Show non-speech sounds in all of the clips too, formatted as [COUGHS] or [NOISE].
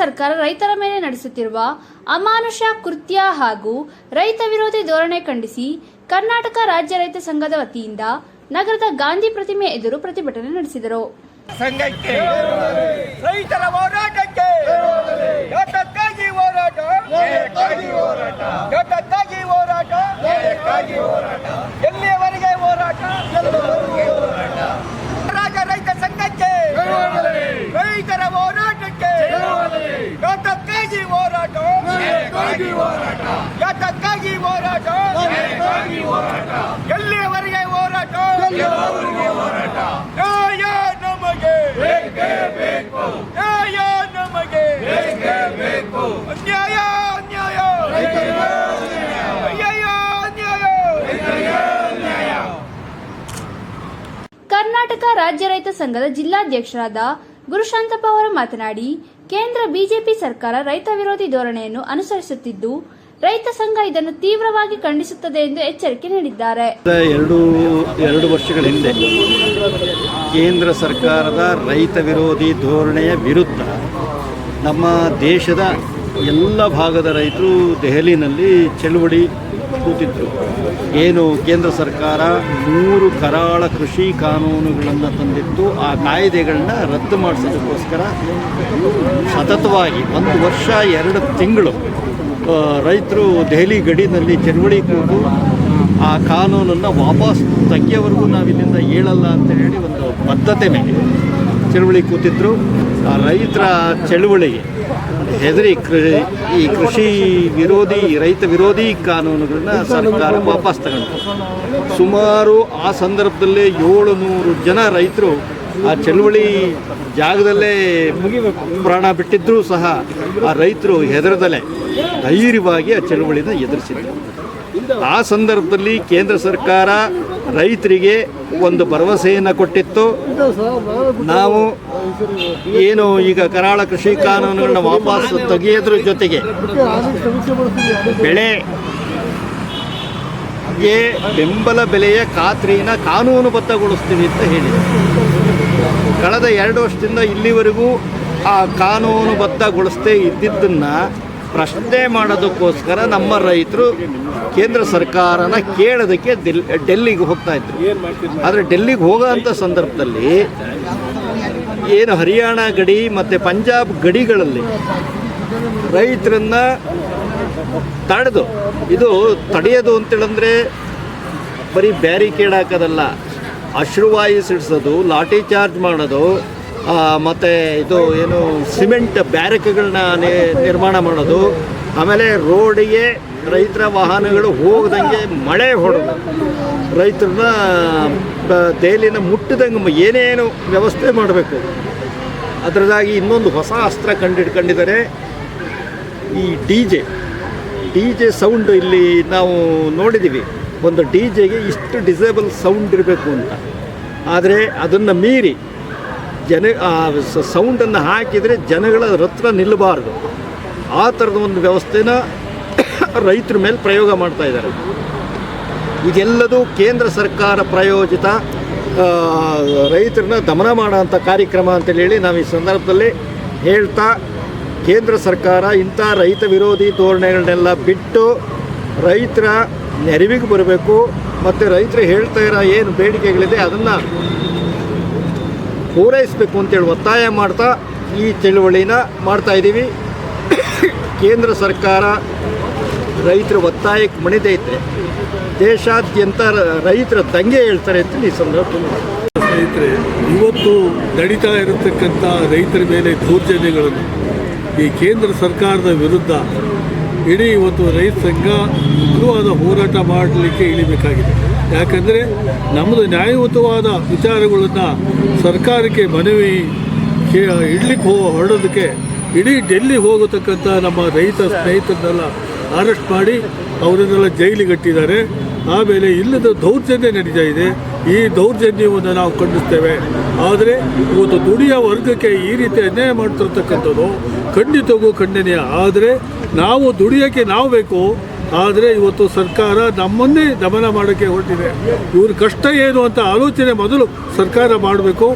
ಸರ್ಕಾರ ರೈತರ ಮೇಲೆ ನಡೆಸುತ್ತಿರುವ ಅಮಾನುಷ ಕೃತ್ಯ ಹಾಗೂ ರೈತ ವಿರೋಧಿ ಧೋರಣೆ ಖಂಡಿಸಿ ಕರ್ನಾಟಕ ರಾಜ್ಯ ರೈತ ಸಂಘದ ವತಿಯಿಂದ ನಗರದ ಗಾಂಧಿ ಪ್ರತಿಮೆ ಎದುರು ಪ್ರತಿಭಟನೆ ನಡೆಸಿದರು ಸಂಘಕ್ಕೆ ರೈತರ ಹೋರಾಟಕ್ಕೆ ಯಾತಕ್ಕಾಗಿ ಹೋರಾಟ ಯಾತಕ್ಕಾಗಿ ಹೋರಾಟ ಎಲ್ಲಿಯವರೆಗೆ ಹೋರಾಟ ರಾಜ ರೈತ ಸಂಘಕ್ಕೆ ರೈತರ ಹೋರಾಟಕ್ಕೆ ಯಾತಕ್ಕಾಗಿ ಹೋರಾಟ ಯಾತಕ್ಕಾಗಿ ಹೋರಾಟ ಎಲ್ಲಿಯವರೆಗೆ ಹೋರಾಟ? ನ್ಯಾಯ ನಮಗೆ. ನ್ಯಾಯ ನಮಗೆ. ಅನ್ಯಾಯ ಅನ್ಯಾಯ. ಅಯ್ಯಯ್ಯ ಅನ್ಯಾಯ. ಕರ್ನಾಟಕ ರಾಜ್ಯ ರೈತ ಸಂಘದ ಜಿಲ್ಲಾಧ್ಯಕ್ಷರಾದ ಗುರುಶಾಂತಪ್ಪ ಅವರು ಮಾತನಾಡಿ ಕೇಂದ್ರ ಬಿಜೆಪಿ ಸರ್ಕಾರ ರೈತ ವಿರೋಧಿ ಧೋರಣೆಯನ್ನು ಅನುಸರಿಸುತ್ತಿದ್ದು ರೈತ ಸಂಘ ಇದನ್ನು ತೀವ್ರವಾಗಿ ಖಂಡಿಸುತ್ತದೆ ಎಂದು ಎಚ್ಚರಿಕೆ ನೀಡಿದ್ದಾರೆ. ಎರಡು ಎರಡು ವರ್ಷಗಳ ಹಿಂದೆ ಕೇಂದ್ರ ಸರ್ಕಾರದ ರೈತ ವಿರೋಧಿ ಧೋರಣೆಯ ವಿರುದ್ಧ ನಮ್ಮ ದೇಶದ ಎಲ್ಲ ಭಾಗದ ರೈತರು ದೆಹಲಿನಲ್ಲಿ ಚಳುವಳಿ ಕೂತಿದ್ರು. ಏನು ಕೇಂದ್ರ ಸರ್ಕಾರ ಮೂರು ಕರಾಳ ಕೃಷಿ ಕಾನೂನುಗಳನ್ನು ತಂದಿತ್ತು, ಆ ಕಾಯ್ದೆಗಳನ್ನ ರದ್ದು ಮಾಡಿಸೋದಕ್ಕೋಸ್ಕರ ಸತತವಾಗಿ ಒಂದು ವರ್ಷ, ಎರಡು ತಿಂಗಳು ರೈತರು ದೆಹಲಿ ಗಡಿನಲ್ಲಿ ಚಳವಳಿ ಕೂತು ಆ ಕಾನೂನನ್ನು ವಾಪಸ್ ತೆಗಿಯೋವರೆಗೂ ನಾವು ಇಲ್ಲಿಂದ ಹೇಳಲ್ಲ ಅಂತ ಹೇಳಿ ಒಂದು ಬದ್ಧತೆ ಮೇಲೆ ಚಳುವಳಿ ಕೂತಿದ್ರು. ಆ ರೈತರ ಚಳುವಳಿಗೆ ಹೆದರಿ ಕೃಷಿ ಈ ಕೃಷಿ ವಿರೋಧಿ ರೈತ ವಿರೋಧಿ ಕಾನೂನುಗಳನ್ನ ಸರ್ಕಾರ ವಾಪಸ್ ತಗೊಂಡು ಸುಮಾರು ಆ ಸಂದರ್ಭದಲ್ಲೇ ಏಳು ನೂರು ಜನ ರೈತರು ಆ ಚಳುವಳಿ ಜಾಗದಲ್ಲೇ ಪ್ರಾಣ ಬಿಟ್ಟಿದ್ದರೂ ಸಹ ಆ ರೈತರು ಹೆದರದಲ್ಲೇ ಧೈರ್ಯವಾಗಿ ಆ ಚಳುವಳಿನ ಎದುರಿಸಿದ್ರು. ಆ ಸಂದರ್ಭದಲ್ಲಿ ಕೇಂದ್ರ ಸರ್ಕಾರ ರೈತರಿಗೆ ಒಂದು ಭರವಸೆಯನ್ನು ಕೊಟ್ಟಿತ್ತು. ನಾವು ಏನು ಈಗ ಕರಾಳ ಕೃಷಿ ಕಾನೂನುಗಳನ್ನ ವಾಪಸ್ ತೆಗೆಯೋದ್ರ ಜೊತೆಗೆ ಬೆಳೆ ಬೆಂಬಲ ಬೆಲೆಯ ಖಾತ್ರಿನ ಕಾನೂನುಬದ್ಧಗೊಳಿಸ್ತೀವಿ ಅಂತ ಹೇಳಿದೆ ಕಳೆದ ಎರಡು ವರ್ಷದಿಂದ ಇಲ್ಲಿವರೆಗೂ ಆ ಕಾನೂನುಬದ್ಧಗೊಳಿಸದೇ ಇದ್ದಿದ್ದನ್ನು ಪ್ರಶ್ನೆ ಮಾಡೋದಕ್ಕೋಸ್ಕರ ನಮ್ಮ ರೈತರು ಕೇಂದ್ರ ಸರ್ಕಾರನ ಕೇಳೋದಕ್ಕೆ ದಿಲ್, ಡೆಲ್ಲಿಗೆ ಹೋಗ್ತಾ ಇದ್ರು. ಆದರೆ ಡೆಲ್ಲಿಗೆ ಹೋಗೋಂಥ ಸಂದರ್ಭದಲ್ಲಿ ಏನು ಹರಿಯಾಣ ಗಡಿ ಮತ್ತು ಪಂಜಾಬ್ ಗಡಿಗಳಲ್ಲಿ ರೈತರನ್ನ ತಡೆದು, ಇದು ತಡೆಯೋದು ಅಂತೇಳಂದ್ರೆ ಬರೀ ಬ್ಯಾರಿಕೇಡ್ ಹಾಕೋದಲ್ಲ ಅಶ್ರುವಾಯು ಸಿಡಿಸೋದು, ಲಾಠಿ ಚಾರ್ಜ್ ಮಾಡೋದು ಮತ್ತು ಇದು ಏನು ಸಿಮೆಂಟ್ ಬ್ಯಾರಕ್ಗಳನ್ನ ನಿರ್ಮಾಣ ಮಾಡೋದು, ಆಮೇಲೆ ರೋಡಿಗೆ ರೈತರ ವಾಹನಗಳು ಹೋಗದಂಗೆ ಮಳೆ ಹೊಡೆದು, ರೈತರನ್ನ ದೆಹಲಿನ ಮುಟ್ಟದಂಗೆ ಏನೇನು ವ್ಯವಸ್ಥೆ ಮಾಡಬೇಕು. ಅದರದಾಗಿ ಇನ್ನೊಂದು ಹೊಸ ಅಸ್ತ್ರ ಕಂಡಿಡ್ಕೊಂಡಿದ್ದಾರೆ. ಈ D J D J sound ಇಲ್ಲಿ ನಾವು ನೋಡಿದ್ದೀವಿ. ಒಂದು ಡಿ ಜೆಗೆ ಇಷ್ಟು ಡಿಸೇಬಲ್ ಸೌಂಡ್ ಇರಬೇಕು ಅಂತ. ಆದರೆ ಅದನ್ನು ಮೀರಿ ಜನ ಸೌಂಡನ್ನು ಹಾಕಿದರೆ ಜನಗಳ ಹತ್ರ ನಿಲ್ಲಬಾರ್ದು. ಆ ಥರದ ಒಂದು ವ್ಯವಸ್ಥೆನ [COUGHS] ರೈತರ ಮೇಲೆ ಪ್ರಯೋಗ ಮಾಡ್ತಾ ಇದ್ದಾರೆ. ಇದೆಲ್ಲದೂ ಕೇಂದ್ರ ಸರ್ಕಾರ ಪ್ರಾಯೋಜಿತ ರೈತರನ್ನ ದಮನ ಮಾಡೋಂಥ ಕಾರ್ಯಕ್ರಮ ಅಂತೇಳಿ ನಾವು ಈ ಸಂದರ್ಭದಲ್ಲಿ ಹೇಳ್ತಾ ಕೇಂದ್ರ ಸರ್ಕಾರ ಇಂಥ ರೈತ ವಿರೋಧಿ ಧೋರಣೆಗಳನ್ನೆಲ್ಲ ಬಿಟ್ಟು ರೈತರ ನೆರವಿಗೆ ಬರಬೇಕು ಮತ್ತು ರೈತರು ಹೇಳ್ತಾ ಇರೋ ಏನು ಬೇಡಿಕೆಗಳಿದೆ ಅದನ್ನು ಪೂರೈಸಬೇಕು ಅಂತೇಳಿ ಒತ್ತಾಯ ಮಾಡ್ತಾ ಈ ಚಳುವಳಿನ ಮಾಡ್ತಾ ಇದ್ದೀವಿ. ಕೇಂದ್ರ ಸರ್ಕಾರ ರೈತರ ಒತ್ತಾಯಕ್ಕೆ ಮಣಿದೈತೆ ದೇಶಾದ್ಯಂತ ರೈತರ ದಂಗೆ ಹೇಳ್ತಾರೆ ಅಂತ ಈ ಸಂದರ್ಭದಲ್ಲಿ. ಸ್ನೇಹಿತರೆ, ಇವತ್ತು ನಡೀತಾ ಇರತಕ್ಕಂಥ ರೈತರ ಮೇಲೆ ದೌರ್ಜನ್ಯಗಳನ್ನು ಈ ಕೇಂದ್ರ ಸರ್ಕಾರದ ವಿರುದ್ಧ ಇಡೀ ಇವತ್ತು ರೈತ ಸಂಘ ಉಗ್ರವಾದ ಹೋರಾಟ ಮಾಡಲಿಕ್ಕೆ ಇಳಿಬೇಕಾಗಿದೆ. ಯಾಕಂದರೆ ನಮ್ಮದು ನ್ಯಾಯಯುತವಾದ ವಿಚಾರಗಳನ್ನು ಸರ್ಕಾರಕ್ಕೆ ಮನವಿ ಇಡಲಿಕ್ಕೆ ಇಡ್ಲಿಕ್ಕೆ ಹೋ ಹೊರಡೋದಕ್ಕೆ ಇಡೀ ಡೆಲ್ಲಿ ಹೋಗತಕ್ಕಂಥ ನಮ್ಮ ರೈತ ಸ್ನೇಹಿತರನ್ನೆಲ್ಲ ಅರೆಸ್ಟ್ ಮಾಡಿ ಅವರನ್ನೆಲ್ಲ ಜೈಲಿಗಟ್ಟಿದ್ದಾರೆ ಆಮೇಲೆ ಇಲ್ಲದ ದೌರ್ಜನ್ಯ ನಡೀತಾ ಇದೆ. ಈ ದೌರ್ಜನ್ಯವನ್ನು ನಾವು ಖಂಡಿಸ್ತೇವೆ. ಆದರೆ ಇವತ್ತು ದುಡಿಯ ವರ್ಗಕ್ಕೆ ಈ ರೀತಿ ಅನ್ಯಾಯ ಮಾಡ್ತಿರ್ತಕ್ಕಂಥದ್ದು ಖಂಡಿತವೂ ಖಂಡನೀಯ. ಆದರೆ ನಾವು ದುಡಿಯೋಕ್ಕೆ ನಾವು ಬೇಕು, ಆದರೆ ಇವತ್ತು ಸರ್ಕಾರ ನಮ್ಮನ್ನೇ ದಮನ ಮಾಡೋಕ್ಕೆ ಹೊರಟಿದೆ. ಇವ್ರ ಕಷ್ಟ ಏನು ಅಂತ ಆಲೋಚನೆ ಮೊದಲು ಸರ್ಕಾರ ಮಾಡಬೇಕು.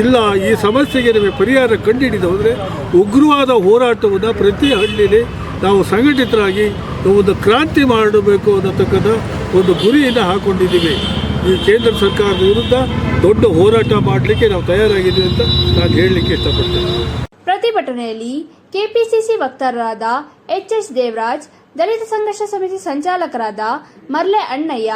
ಇಲ್ಲ, ಈ ಸಮಸ್ಯೆಗೆ ನಿಮಗೆ ಪರಿಹಾರ ಕಂಡುಹಿಡಿದು ಹೋದರೆ ಉಗ್ರವಾದ ಹೋರಾಟವನ್ನು ಪ್ರತಿ ಹಳ್ಳಿಯಲ್ಲಿ ನಾವು ಸಂಘಟಿತರಾಗಿ ಒಂದು ಕ್ರಾಂತಿ ಮಾಡಬೇಕು ಅನ್ನತಕ್ಕಂಥ ಒಂದು ಗುರಿಯನ್ನು ಹಾಕ್ಕೊಂಡಿದ್ದೀವಿ ಈ ಕೇಂದ್ರ ಸರ್ಕಾರದ ವಿರುದ್ಧ ದೊಡ್ಡ ಹೋರಾಟ ಮಾಡಲಿಕ್ಕೆ ನಾವು ತಯಾರಾಗಿದ್ದೀವಿ ಅಂತ ನಾನು ಹೇಳಲಿಕ್ಕೆ ಇಷ್ಟಪಡ್ತೇನೆ. ಪ್ರತಿಭಟನೆಯಲ್ಲಿ ಕೆಪಿಸಿಸಿ ವಕ್ತಾರರಾದ ಎಚ್ ಎಸ್ ದೇವರಾಜ್, ದಲಿತ ಸಂಘರ್ಷ ಸಮಿತಿ ಸಂಚಾಲಕರಾದ ಮರ್ಲೆ ಅಣ್ಣಯ್ಯ,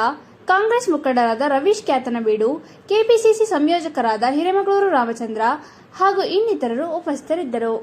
ಕಾಂಗ್ರೆಸ್ ಮುಖಂಡರಾದ ರವೀಶ್ ಕ್ಯಾತನಬೀಡು, ಕೆಪಿಸಿಸಿ ಸಂಯೋಜಕರಾದ ಹಿರೇಮಗಳೂರು ರಾಮಚಂದ್ರ ಹಾಗೂ ಇನ್ನಿತರರು ಉಪಸ್ಥಿತರಿದ್ದರು.